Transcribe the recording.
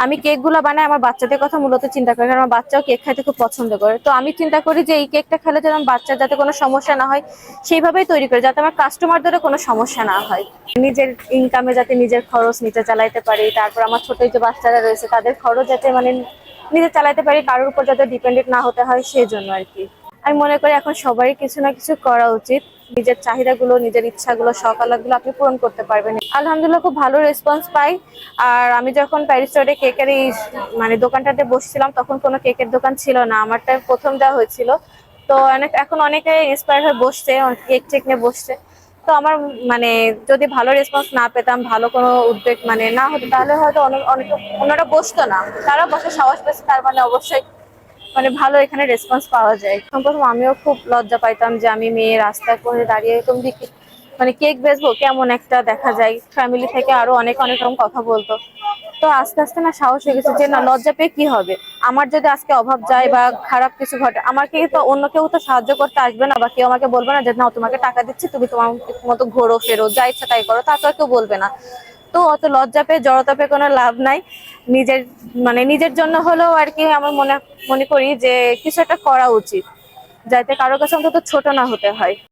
আমি কেকগুলা বানাই আমার বাচ্চাদের কথা মূলত চিন্তা করি, কারণ আমার বাচ্চাও কেক খাইতে খুব পছন্দ করে। তো আমি চিন্তা করি যে এই কেকটা খেলে যেন বাচ্চার যাতে কোনো সমস্যা না হয়, সেইভাবেই তৈরি করি, যাতে আমার কাস্টমারদেরও কোনো সমস্যা না হয়। নিজের ইনকামে যাতে নিজের খরচ নিজে চালাইতে পারি, তারপর আমার ছোট যে বাচ্চারা রয়েছে, তাদের খরচ যাতে মানে নিজে চালাইতে পারি, কারোর উপর যাতে ডিপেন্ডেন্ট না হতে হয় সেই জন্য আর কি। আমি মনে করি এখন সবারই কিছু না কিছু করা উচিত। নিজের চাহিদাগুলো, নিজের ইচ্ছাগুলো সকালাগুলো আপনি পূরণ করতে পারবেন। আলহামদুলিল্লাহ, খুব ভালো রেসপন্স পাই। আর আমি যখন প্যারিস রোডে কেকের এই মানে দোকানটাতে বসছিলাম, তখন কোনো কেকের দোকান ছিল না। আমারটা প্রথম দেওয়া হয়েছিল। তো অনেক, এখন অনেকে ইন্সপায়ার হয়ে বসছে কেক টেক নিয়ে বসছে। তো আমার মানে যদি ভালো রেসপন্স না পেতাম, ভালো কোনো উদ্বেগ মানে না হতো, তাহলে হয়তো অনেক অনেক ওনারা বসতো না। তারা বসে সাহস পেয়েছে, তার মানে অবশ্যই মানে ভালো এখানে রেসপন্স পাওয়া যায়। প্রথম আমিও খুব লজ্জা পাইতাম যে আমি মেয়ে রাস্তায় পড়ে দাঁড়িয়ে এরকম দিকে মানে কেক বেচবো, কেমন একটা দেখা যায়। ফ্যামিলি থেকে আরও অনেক অনেক রকম কথা বলতো। তো আস্তে আস্তে না সাহস হয়ে গেছে যে না, লজ্জা পেয়ে কি হবে? আমার যদি আজকে অভাব যায় বা খারাপ কিছু ঘটে আমাকে তো, অন্য কেউ তো সাহায্য করতে আসবে না বা কেউ আমাকে বলবে না যে না তোমাকে টাকা দিচ্ছি, তুমি তোমার মতো ঘোরো, ফেরো, যা ইচ্ছা তাই করো। তারপর কেউ বলবে না। তো অত লজ্জা পেয়ে, জড়তা পেয়ে কোনো লাভ নাই। নিজের মানে নিজের জন্য হলেও আর কি আমার মনে মনে করি যে কিছু একটা করা উচিত, যাতে কারও কাছে অন্তত ছোট না হতে হয়।